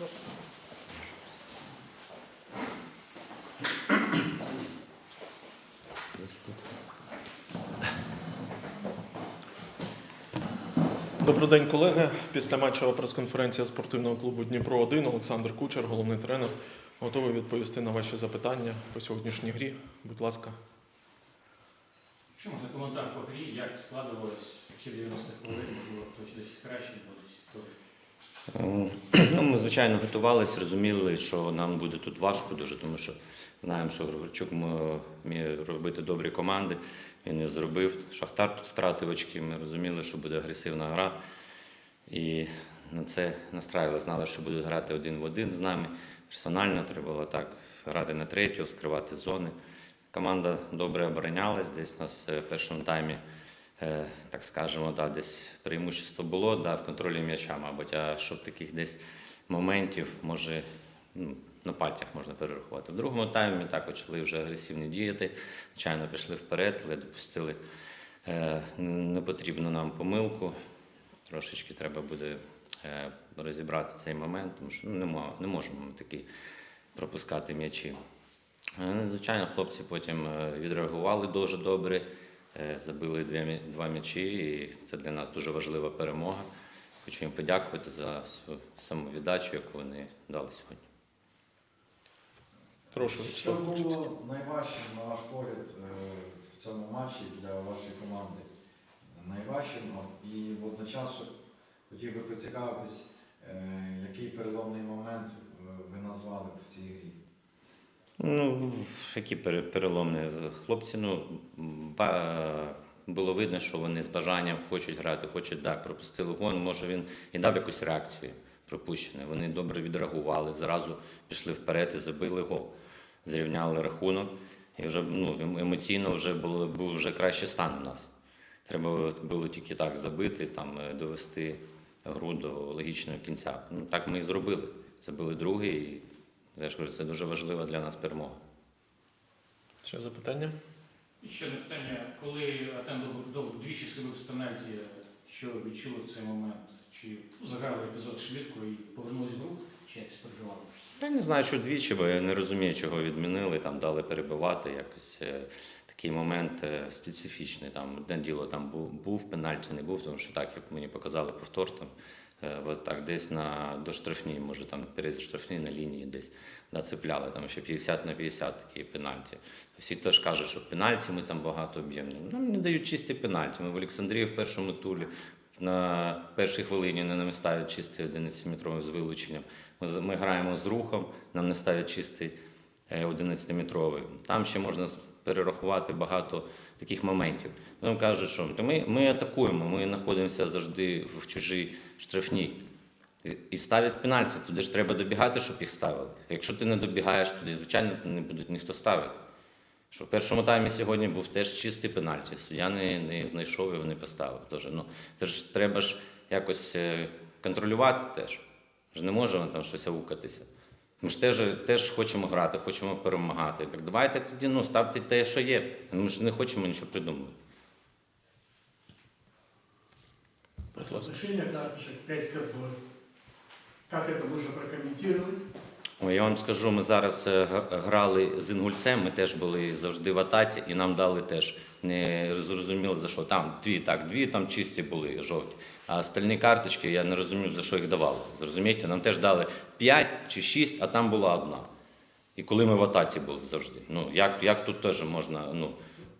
Добрий день, колеги. Після матчева прес-конференція спортивного клубу Дніпро 1 Олександр Кучер, головний тренер, готовий відповісти на ваші запитання по сьогоднішній грі. Будь ласка. Що можна коментар по грі, як складувалось всі 90 хвилин, можливо, хтось десь краще, хтось хто. Ну, ми, звичайно, готувалися, розуміли, що нам буде тут важко дуже, тому що знаємо, що Григорчук вміє робити добрі команди. Він не зробив. Шахтар тут втратив очки. Ми розуміли, що буде агресивна гра. І на це настраювали, знали, що будуть грати один в один з нами. Персонально треба було так грати на третю, скривати зони. Команда добре оборонялась. Десь у нас е, в першому таймі так скажемо, да, десь преимущество було да, в контролі м'яча, мабуть, а щоб таких десь моментів, може, ну, на пальцях можна перерахувати. В другому таймі так почали вже агресивно діяти, звичайно, пішли вперед, але допустили е, непотрібну нам помилку. Трошечки треба буде е, розібрати цей момент, тому що ну, не, не можемо ми такі пропускати м'ячі. Е, Звичайно, хлопці потім е, відреагували дуже добре, е, забили дві два м'ячі, і це для нас дуже важлива перемога. Хочу їм подякувати за свою самовіддачу, яку вони дали сьогодні. Прошу, Що було найважчим, на ваш погляд, е, в цьому матчі для вашої команди? Найважчим і водночас хотів би поцікавитись, е, який переломний момент е, ви назвали в цій грі? Ну, які пере- переломні хлопці, ну було видно, що вони з бажанням хочуть грати, хочуть так, пропустили гон. Може він і дав якусь реакцію пропущену. Вони добре відреагували, зразу пішли вперед і забили гол. Зрівняли рахунок. І вже ну, ем- емоційно вже було, був вже кращий стан у нас. Треба було тільки так забити, там, е, довести гру до логічного кінця. Ну, так ми і зробили. Забили другий, я ж кажу, це дуже важлива для нас перемога. Ще запитання? І ще одне питання, коли Атен довго двічі схибив з пенальті, що відчули в цей момент? Чи заграли епізод швидко і повернулись в гру, чи якось переживали? Я не знаю, що двічі, бо я не розумію, чого відмінили, там дали перебивати якось. е, Такий момент е, специфічний. Там одне діло там був, був пенальті, не був, тому що так, як мені показали повтор, там, от так десь на до штрафній, може там перед штрафній на лінії десь нацепляли, там ще 50 на 50 такі пенальті. Всі теж кажуть, що пенальті ми там багато об'ємні. Нам не дають чисті пенальті. Ми в Олександрії в першому турі на першій хвилині не нам ставлять чистий 11-метровий з вилученням. Ми, ми граємо з рухом, нам не ставлять чистий е, 11-метровий. Там ще можна перерахувати багато таких моментів. Нам кажуть, що ми, ми атакуємо, ми знаходимося завжди в чужій штрафній. І- ставлять пенальті, туди ж треба добігати, щоб їх ставили. Якщо ти не добігаєш, туди, звичайно, не будуть ніхто ставити. Що в першому таймі сьогодні був теж чистий пенальті. Суддя не, не знайшов і не поставив. Тож, ну, це ж треба ж якось е, контролювати теж. Ж не можемо там щось аукатися. Ми ж теж, теж хочемо грати, хочемо перемагати. Так давайте тоді ну, ставте те, що є. Ми ж не хочемо нічого придумувати. Соотношение карточек 5 к 2. Как это можно прокомментировать? Ой, Я вам скажу, ми зараз е, грали з інгульцем, ми теж були завжди в атаці, і нам дали теж не зрозуміло за що. Там дві, так, дві там чисті були жовті. А остальні карточки я не розумів, за що їх давали. Зрозумієте, нам теж дали 5 чи 6, а там була одна. І коли ми в атаці були завжди. Ну, як, як тут теж можна, ну,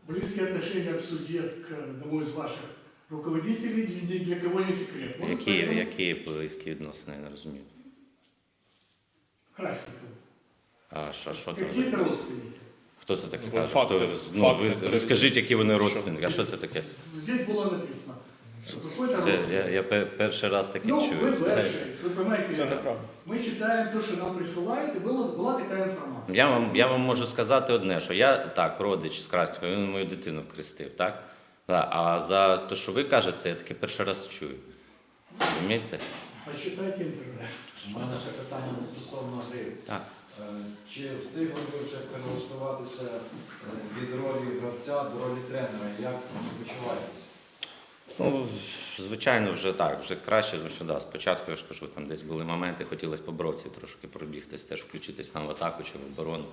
Близкие отношения к судье, к одному из ваших руководителей, ни для кого не секрет. Можно які, поэтому- які близькі відносини, я не розумію. Красников. А що, що там? Какие-то родственники. Хто це таке Ну, каже? факти, Хто, ну, факти. розкажіть, які вони родственники. А що це таке? Здесь было написано. что Какой-то Це, я, родственник. я пе- перший раз таке Ну, чую. вы дальше, вы понимаете, Це неправда. мы читаем то, что нам присылают, и была, была такая информация. Я вам, я вам можу сказати одне, що я так, родич з Крастика, він мою дитину хрестив, так? Да, а за те, що ви кажете, я таке перший раз чую. Розумієте? Посчитайте интернет. У мене ще питання не стосовно гри. Так. Е, Чи встигли ви вже перелаштуватися е, від ролі гравця до ролі тренера? Як ви почуваєтесь? Ну, звичайно, вже так, вже краще, тому що да, спочатку я ж кажу, там десь були моменти, хотілося по бровці трошки пробігтись, теж включитись там в атаку чи в оборону.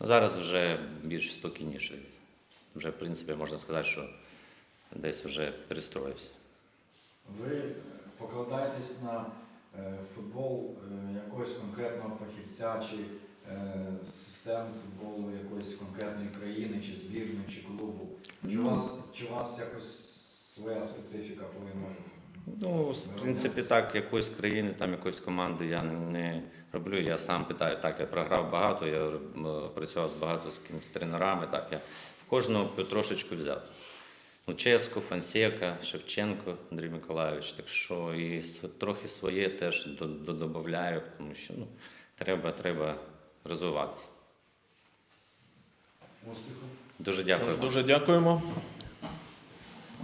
Ну, зараз вже більш спокійніше. Вже, в принципі, можна сказати, що десь вже перестроївся. Ви покладаєтесь на е, футбол е, якогось конкретного фахівця чи е, систему футболу якоїсь конкретної країни, чи збірної, чи клубу? Чи у вас, чи у вас якось своя специфіка повинна? Ну, в принципі, так, якоїсь країни, там якоїсь команди я не роблю. Я сам питаю, так, я програв багато, я працював з багато з кимось тренерами, так, я в кожного трошечку взяв. Ну, Ческо, Фансека, Шевченко, Андрій Миколайович. Так що і трохи своє теж до- до- додаю, тому що ну, треба, треба розвиватися. Успіху? Дуже дякую. Дуже дякуємо.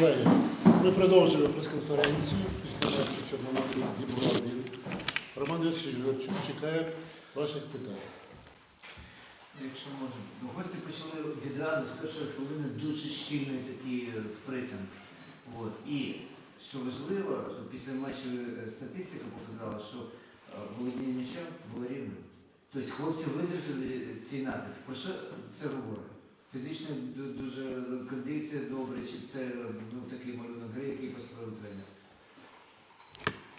Колеги, ми продовжуємо прес-конференцію після нашого Чорноморського Дніпро 1. Роман Гребчук чекає ваших питань. Якщо можна. Ну, гості почали відразу з першої хвилини дуже щільний такий е, пресинг. От. І що важливо, що після матчу е, статистика показала, що е, володіння м'ячем було рівним. Тобто хлопці видержали цей натиск. Про що це говорить? Фізична ду- дуже кондиція добра, чи це ну, такий малюнок гри, який построїв тренер?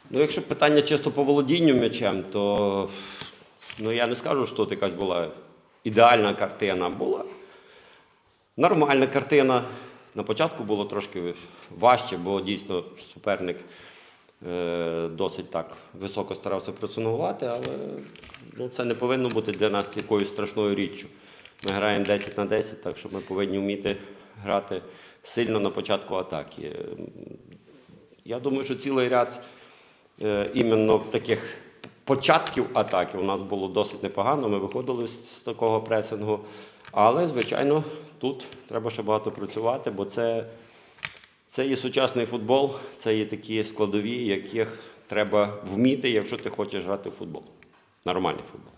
Ну, якщо питання чисто по володінню м'ячем, то ну, я не скажу, що тут якась була ідеальна картина. Була нормальна картина. На початку було трошки важче, бо дійсно суперник е, досить так високо старався пресингувати, але ну, це не повинно бути для нас якоюсь страшною річчю. Ми граємо 10 на 10, так що ми повинні вміти грати сильно на початку атаки. Я думаю, що цілий ряд е, іменно таких початків атаки у нас було досить непогано. Ми виходили з, такого пресингу. Але, звичайно, тут треба ще багато працювати, бо це, це є сучасний футбол, це є такі складові, яких треба вміти, якщо ти хочеш грати в футбол. Нормальний футбол.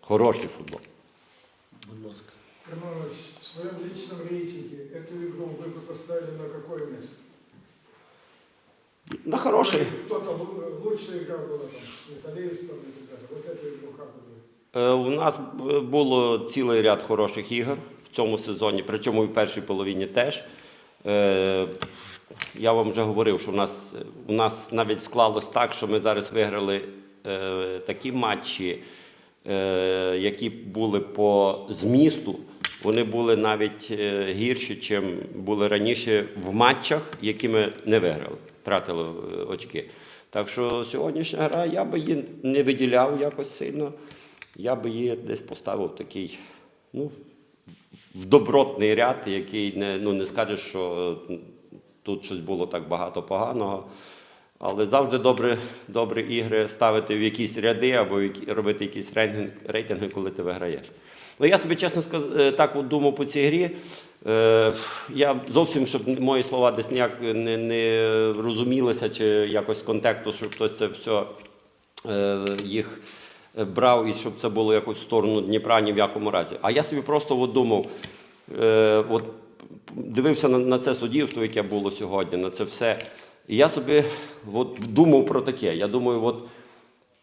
Хороший футбол. Будь ласка. Романович, в своем личном рейтинге эту игру вы бы поставили на какое место? На хороший. Кто-то лу- лучше игра была там с металлистом и так далее. Вот эту игру как вы? Е, У нас б- було цілий ряд хороших ігор в цьому сезоні, причому і в першій половині теж. Е, Я вам вже говорив, що у нас, у нас навіть склалось так, що ми зараз виграли е, такі матчі, е, які були по змісту. Вони були навіть е, гірші, чим були раніше в матчах, які ми не виграли, втратили е, очки. Так що сьогоднішня гра я би її не виділяв якось сильно. Я би її десь поставив такий, ну, в добротний ряд, який не, ну, не скажеш, що е, тут щось було так багато поганого. Але завжди добре, добре ігри ставити в якісь ряди або робити якісь рейтинг, рейтинги, коли ти виграєш. Ну, я собі чесно сказ... е, так от думав по цій грі. Е, я зовсім, щоб мої слова десь ніяк не, не розумілися, чи якось з контексту, щоб хтось це все е, їх е, брав і щоб це було якось в сторону Дніпра ні в якому разі. А я собі просто от думав, е, от дивився на, на це суддівство, яке було сьогодні, на це все. І я собі от, думав про таке. Я думаю, от,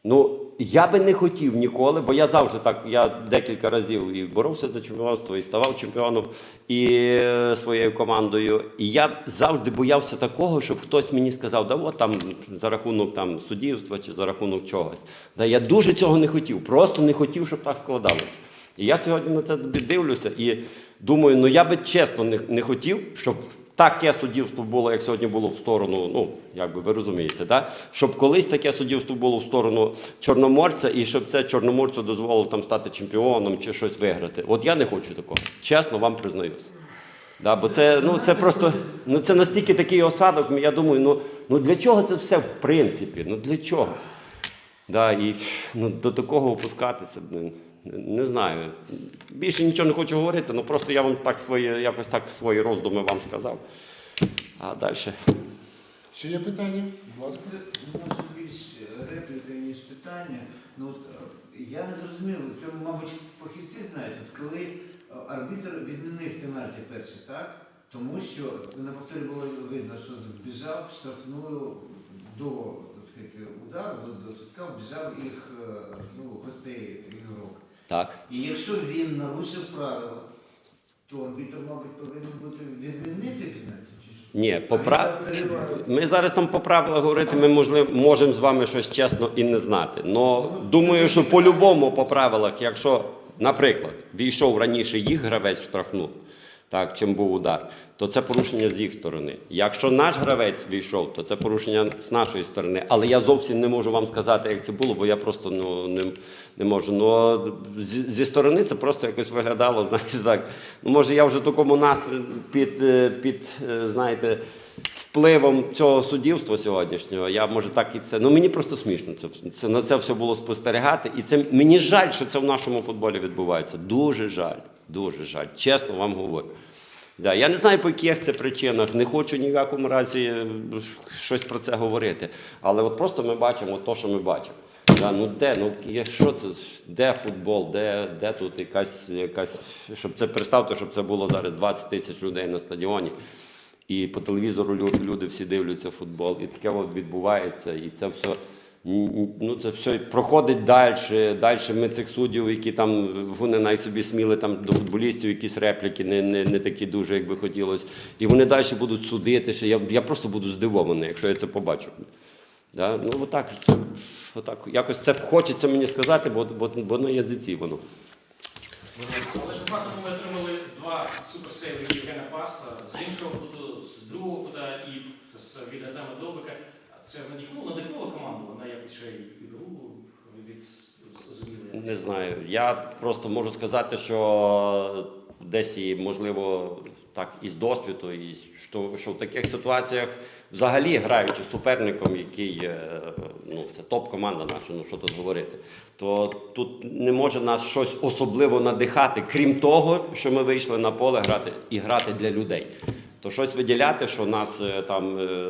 ну, я би не хотів ніколи, бо я завжди так, я декілька разів і боровся за чемпіонство, і ставав чемпіоном і е, своєю командою. І я завжди боявся такого, щоб хтось мені сказав, да от там за рахунок там суддівства чи за рахунок чогось. Да, я дуже цього не хотів, просто не хотів, щоб так складалося. І я сьогодні на це дивлюся і думаю, ну я би чесно не, не хотів, щоб таке суддівство було, як сьогодні було в сторону, ну, як би ви розумієте, да? щоб колись таке суддівство було в сторону Чорноморця, і щоб це Чорноморцю дозволило там стати чемпіоном чи щось виграти. От я не хочу такого. Чесно вам признаюся. Да, бо це, ну, це просто ну, це настільки такий осадок, я думаю, ну, ну для чого це все в принципі? Ну для чого? Да, і ну, до такого опускатися, блин, не, знаю. Більше нічого не хочу говорити, ну просто я вам так свої, якось так свої роздуми вам сказав. А далі. Ще є питання? Будь ласка. Це може більш репліка, ніж питання. Ну, от, е, я не зрозумів, це, мабуть, фахівці знають, от коли е, арбітр відмінив пенальті перший, так? Тому що на повторі було видно, що збіжав штрафною до так сказати, удару, до, до свистка, вбіжав їх е, ну, гостей ігрок. Так. І якщо він нарушив правила, то арбітр, мабуть, повинен бути відмінити пенальті. чи що? Ні, по прав... Ми зараз там по правилах говорити, ми можливо можемо з вами щось чесно і не знати. Но думаю, що по-любому по правилах, якщо, наприклад, війшов раніше їх гравець в штрафну, так, чим був удар, то це порушення з їх сторони. Якщо наш гравець війшов, то це порушення з нашої сторони. Але я зовсім не можу вам сказати, як це було, бо я просто ну, не, не можу. Ну, зі, зі сторони це просто якось виглядало, знаєте, так. Ну, може, я вже такому настрої під, е, під е, знаєте, впливом цього суддівства сьогоднішнього, я може так і це. Ну мені просто смішно це, це на це все було спостерігати. І це мені жаль, що це в нашому футболі відбувається. Дуже жаль, дуже жаль. Чесно вам говорю. Да, я не знаю, по яких це причинах, не хочу ні в якому разі е, щось про це говорити. Але от просто ми бачимо те, що ми бачимо. Да, ну де, ну що це, де футбол, де, де тут якась, якась, щоб це представте, щоб це було зараз 20 тисяч людей на стадіоні. І по телевізору люди, всі дивляться футбол, і таке от відбувається, і це все. Ну, це все проходить далі. Далі ми цих суддів, які там вони навіть собі сміли там до футболістів якісь репліки, не, не, не такі дуже, як би хотілося. І вони далі будуть судити. Ще. Я, я просто буду здивований, якщо я це побачу. Да? Ну, отак, це, отак. Якось це хочеться мені сказати, бо, бо, бо на язиці воно. Але ж фактом ми отримали два суперсейви Євгена Паста з іншого куту, з другого кута і з від Артема Довбика. Це надихнуло, надихнуло команду, вона якось ще й ігру від зуміли. Не знаю. Я просто можу сказати, що десь і можливо так із досвіду, і що, що в таких ситуаціях, взагалі граючи з суперником, який е, ну, це топ-команда наша, ну що тут говорити, то тут не може нас щось особливо надихати, крім того, що ми вийшли на поле грати і грати для людей. То щось виділяти, що нас е, там, е,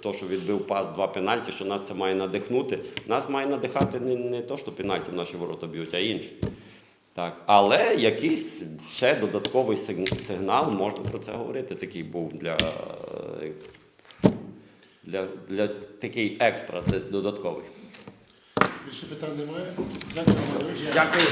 то, що відбив пас, два пенальті, що нас це має надихнути. Нас має надихати не, не то, що пенальті в наші ворота б'ють, а інше. Так. Але якийсь ще додатковий сигнал, можна про це говорити, такий був для, е, для, для такий екстра, десь додатковий. Більше питань немає. Дякую, Дякую.